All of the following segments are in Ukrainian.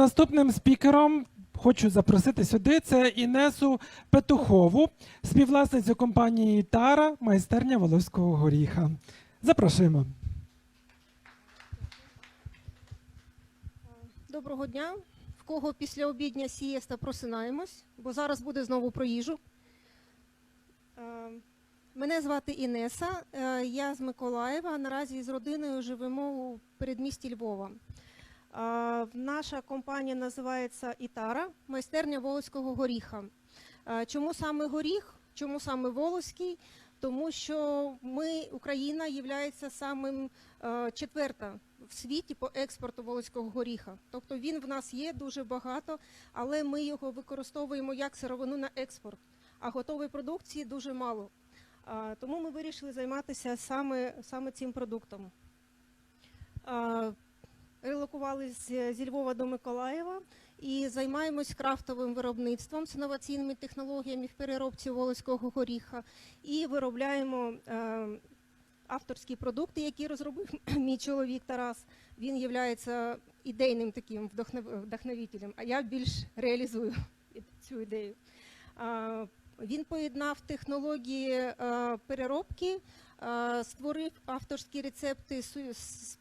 Наступним спікером хочу запросити сюди це Інесу Петухову, співвласницю компанії Тара, майстерня Волоського горіха. Запрошуємо. Доброго дня. В кого після обідня сієста просинаємось, бо зараз буде знову про їжу. Е, Мене звати Інеса, е, я з Миколаєва. Наразі з родиною живемо у передмісті Львова. Наша компанія називається Ітара, майстерня Волоського горіха. Чому саме горіх? Чому саме Волоський? Тому що ми, Україна, є самим четверта в світі по експорту волоського горіха. Тобто він в нас є дуже багато, але ми його використовуємо як сировину на експорт, а готової продукції дуже мало. Тому ми вирішили займатися саме, саме цим продуктом. Релокувалися зі Львова до Миколаєва і займаємось крафтовим виробництвом з інноваційними технологіями в переробці волоського горіха і виробляємо е, авторські продукти, які розробив мій чоловік Тарас. Він є ідейним таким вдохнов- вдохновителем, а я більш реалізую цю ідею. Він поєднав технології е, переробки, е, створив авторські рецепти,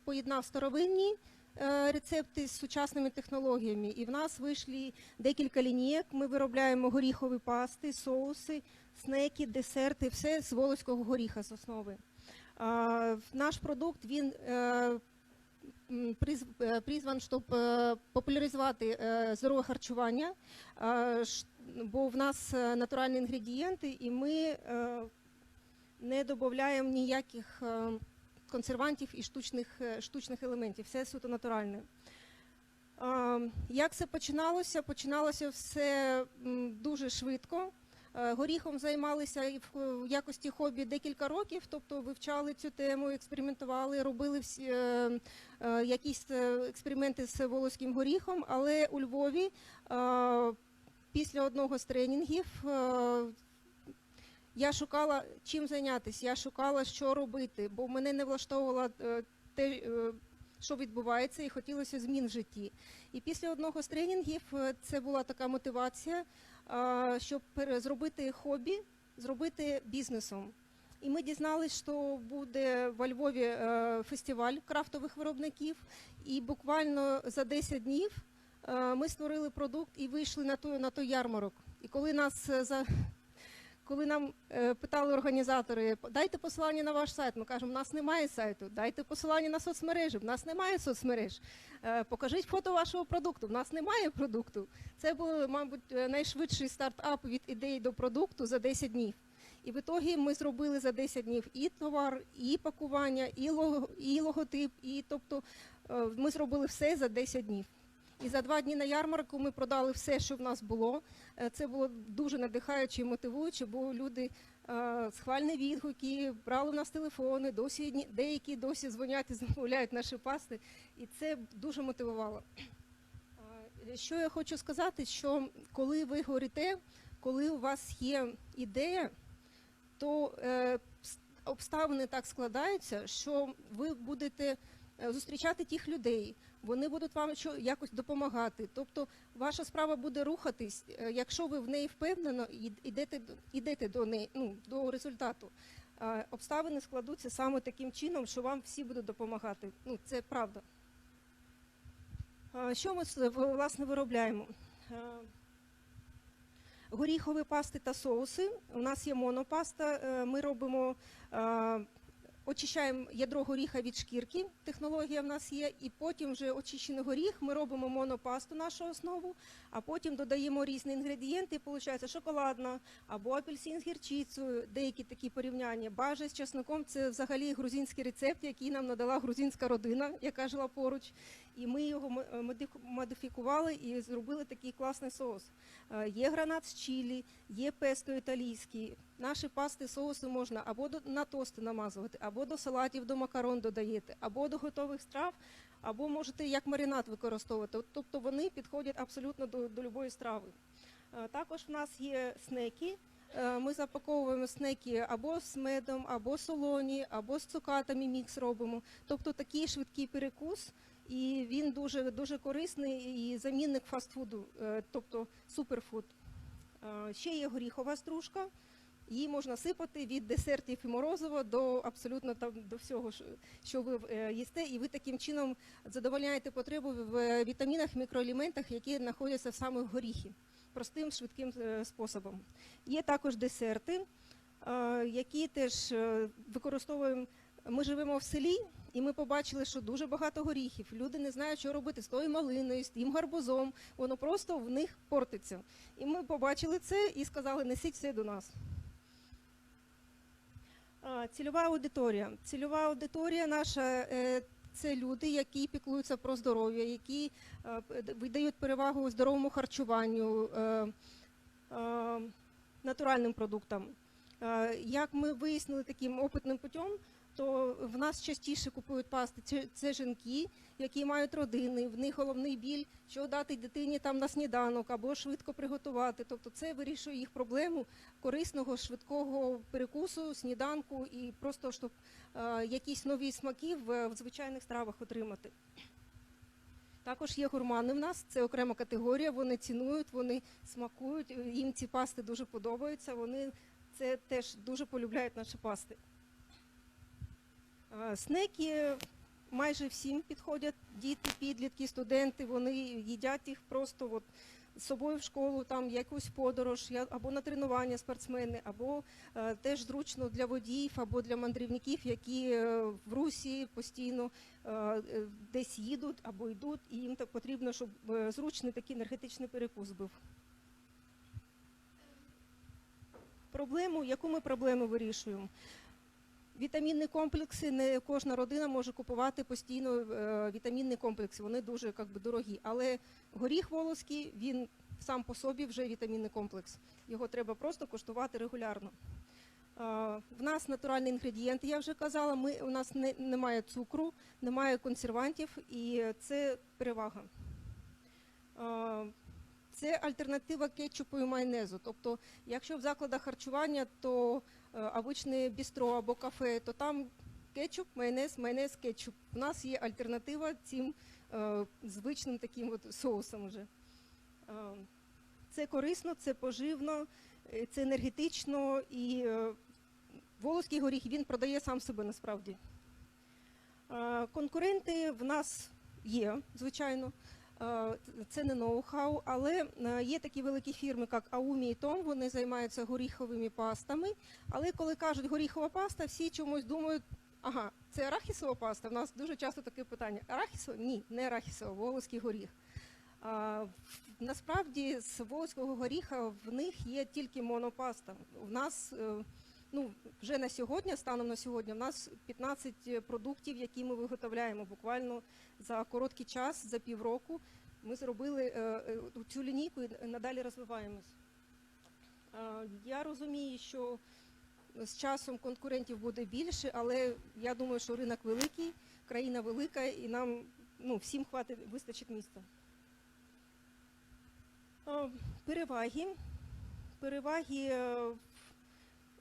поєднав старовинні е, рецепти з сучасними технологіями. І в нас вийшли декілька лінійок. Ми виробляємо горіхові пасти, соуси, снеки, десерти, все з волоського горіха з основи. Наш продукт він е, е, призван, щоб е, популяризувати е, здорове харчування, е, бо в нас е, натуральні інгредієнти, і ми е, не додаємо ніяких е, консервантів і штучних, е, штучних елементів. Все суто натуральне. Як це починалося? Починалося все дуже швидко. Е, Горіхом займалися в в якості хобі декілька років, тобто вивчали цю тему, експериментували, робили всі, е, е, якісь е, експерименти з волоським горіхом. Але у Львові е, після одного з тренінгів е, я шукала чим зайнятися, я шукала, що робити, бо мене не влаштовувало е, те, е, що відбувається, і хотілося змін в житті. І після одного з тренінгів е, це була така мотивація, щоб зробити хобі, зробити бізнесом. І ми дізналися, що буде во Львові фестиваль крафтових виробників, і буквально за 10 днів ми створили продукт і вийшли на той, на той ярмарок. І коли нас за коли нам е, питали організатори, дайте посилання на ваш сайт, ми кажемо, у нас немає сайту, дайте посилання на соцмережі, в нас немає соцмереж. Е, Покажіть фото вашого продукту, в нас немає продукту. Це був, мабуть, е, найшвидший стартап від ідеї до продукту за 10 днів. І в ітогі ми зробили за 10 днів і товар, і пакування, і, лого, і логотип, і тобто ми зробили все за 10 днів. І за два дні на ярмарку ми продали все, що в нас було. Е, Це було дуже надихаюче і мотивуюче, бо люди е, схвальні відгуки, брали в нас телефони, досі деякі досі дзвонять і замовляють наші пасти, і це дуже мотивувало. Е, Що я хочу сказати, що коли ви говорите, коли у вас є ідея, то обставини так складаються, що ви будете зустрічати тих людей, вони будуть вам якось допомагати. Тобто ваша справа буде рухатись, е, якщо ви в неї впевнено йдете, йдете до неї, ну, до результату. Е, Обставини складуться саме таким чином, що вам всі будуть допомагати. Ну, це правда. Е, Що ми власне виробляємо? Е, Горіхові пасти та соуси. У нас є монопаста. Е, Ми робимо, е, очищаємо ядро горіха від шкірки. Технологія в нас є, і потім вже очищений горіх. Ми робимо монопасту нашу основу, а потім додаємо різні інгредієнти. і Виходить шоколадна або апельсин з гірчицею, деякі такі порівняння. Бажа з часником це взагалі грузинський рецепт, який нам надала грузинська родина, яка жила поруч. І ми його е, модифікували і зробили такий класний соус. Е, Є гранат з чилі, є песто італійський. Наші пасти, соуси можна або на тости намазувати, або до салатів, до макарон додаєте, або до готових страв, або можете як маринад використовувати. Тобто вони підходять абсолютно до, до любої страви. Е, Також в нас є снеки. Ми запаковуємо снеки або з медом, або солоні, або з цукатами мікс робимо. Тобто такий швидкий перекус. І він дуже, дуже корисний і замінник фастфуду, е, тобто суперфуд. Е, Ще є горіхова стружка. Її можна сипати від десертів і морозива до абсолютно там до всього, що- ви е, їсте, і ви таким чином задовольняєте потребу в вітамінах, мікроелементах, які знаходяться саме в горіхі, простим швидким способом. Є також десерти, які теж використовуємо. Ми живемо в селі, і ми побачили, що дуже багато горіхів. Люди не знають, що робити з тою малиною, з тим гарбузом. Воно просто в них портиться. І ми побачили це і сказали, несіть все до нас. Цільова аудиторія. Цільова аудиторія наша е, це люди, які піклуються про здоров'я, які е, видають перевагу здоровому харчуванню, е, натуральним продуктам. Як ми вияснили таким опитним путем, то в нас частіше купують пасти це, це жінки, які мають родини, в них головний біль, що дати дитині там на сніданок або швидко приготувати. Тобто це вирішує їх проблему корисного, швидкого перекусу, сніданку і просто щоб е, якісь нові смаки в, в звичайних стравах отримати. Також є гурмани в нас, це окрема категорія. Вони цінують, вони смакують. Їм ці пасти дуже подобаються. Вони це теж дуже полюбляють наші пасти. Е, Снеки майже всім підходять. Діти, підлітки, студенти, вони їдять їх просто от з собою в школу, там якусь подорож, або на тренування спортсмени, або е, теж зручно для водіїв, або для мандрівників, які е, в русі постійно е, е, десь їдуть або йдуть, і їм так потрібно, щоб е, зручний такий енергетичний перекус був. Проблему, яку ми проблему вирішуємо? Вітамінні комплекси не кожна родина може купувати постійно е, вітамінні комплекси. Вони дуже как би, дорогі. Але горіх волоський, він сам по собі вже вітамінний комплекс. Його треба просто коштувати регулярно. В нас натуральні інгредієнти, я вже казала. Ми, у нас не, немає цукру, немає консервантів, і це перевага. Це альтернатива кетчупу і майонезу. Тобто, якщо в закладах харчування, то обичне бістро або кафе, то там кетчуп, майонез, майонез, кетчуп. У нас є альтернатива цим е, звичним таким от соусам уже. Е, Це корисно, це поживно, е, це енергетично і е, волоський горіх він продає сам себе насправді. Е, Конкуренти в нас є, звичайно. Е, Це не ноу-хау, але е, є такі великі фірми, як Аумі і Том, вони займаються горіховими пастами. Але коли кажуть горіхова паста, всі чомусь думають, ага, це арахісова паста. В нас дуже часто таке питання. Арахісова? Ні, не арахісова, волоський горіх. А, насправді з волоського горіха в них є тільки монопаста. В нас е, ну, вже на сьогодні, станом на сьогодні, в нас 15 продуктів, які ми виготовляємо буквально за короткий час, за півроку. Ми зробили е, е, цю лінійку і надалі розвиваємось. Е, Я розумію, що з часом конкурентів буде більше, але я думаю, що ринок великий, країна велика, і нам ну, всім хватить, вистачить місця. Е, Переваги. Переваги.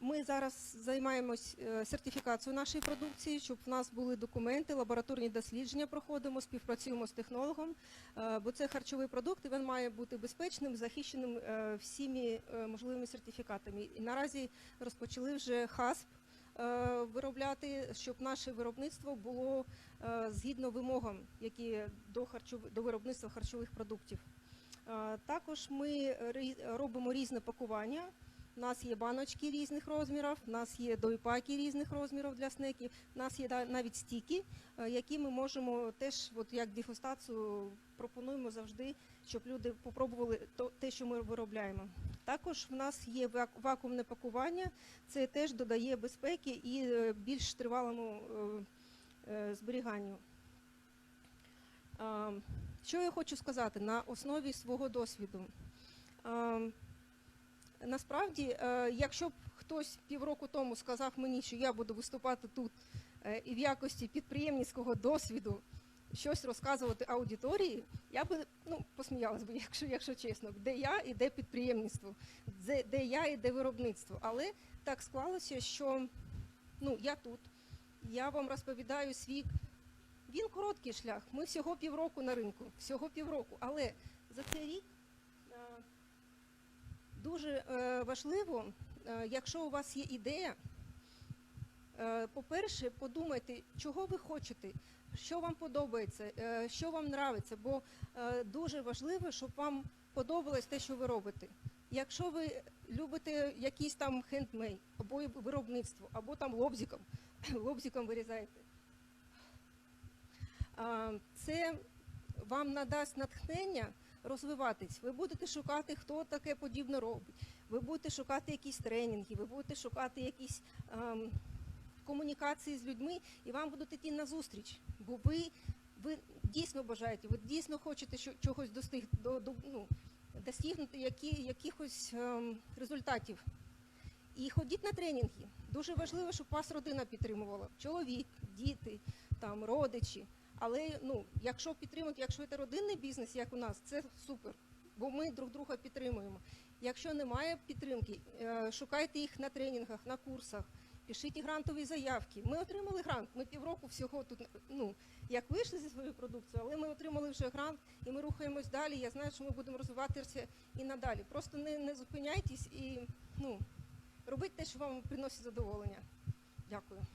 Ми зараз займаємось е, сертифікацією нашої продукції, щоб в нас були документи, лабораторні дослідження проходимо, співпрацюємо з технологом, е, бо це харчовий продукт, і він має бути безпечним, захищеним е, всіми можливими сертифікатами. І наразі розпочали вже ХАСП виробляти, щоб наше виробництво було згідно вимогам, які до харчов... до виробництва харчових продуктів. Також ми робимо різне пакування. У нас є баночки різних розмірів, у нас є дойпаки різних розмірів для снеків, у нас є навіть стіки, е, які ми можемо теж, от як дегустацію, пропонуємо завжди, щоб люди попробували те, що ми виробляємо. Також в нас є вак- вакуумне пакування, це теж додає безпеки і е, більш тривалому е, зберіганню. Що я хочу сказати на основі свого досвіду? Насправді, е, якщо б хтось півроку тому сказав мені, що я буду виступати тут е, і в якості підприємницького досвіду щось розказувати аудиторії, я би ну, посміялась би, якщо, якщо чесно, де я і де підприємництво, де, де я і де виробництво. Але так склалося, що ну, я тут, я вам розповідаю свій Він короткий шлях. Ми всього півроку на ринку, всього півроку. Але за цей рік е, дуже е, важливо, е, якщо у вас є ідея, е, по-перше, подумайте, чого ви хочете, що вам подобається, що вам нравиться, бо дуже важливо, щоб вам подобалось те, що ви робите. Якщо ви любите якийсь там хендмейд, або виробництво, або там лобзиком, лобзиком вирізаєте, це вам надасть натхнення розвиватись. Ви будете шукати, хто таке подібне робить. Ви будете шукати якісь тренінги, ви будете шукати якісь ем, комунікації з людьми, і вам будуть йти на зустріч. Бо ви, ви дійсно бажаєте, ви дійсно хочете що, чогось достиг, до, до, ну, досягнути які, якихось ем, результатів. І ходіть на тренінги. Дуже важливо, щоб вас родина підтримувала. Чоловік, діти, там, родичі. Але ну, якщо підтримують, якщо це родинний бізнес, як у нас, це супер, бо ми друг друга підтримуємо. Якщо немає підтримки, е, шукайте їх на тренінгах, на курсах, пишіть грантові заявки. Ми отримали грант. Ми півроку всього тут, ну як вийшли зі своєю продукцією, але ми отримали вже грант і ми рухаємось далі. Я знаю, що ми будемо розвиватися і надалі. Просто не, не зупиняйтесь і ну, робіть те, що вам приносить задоволення. Дякую.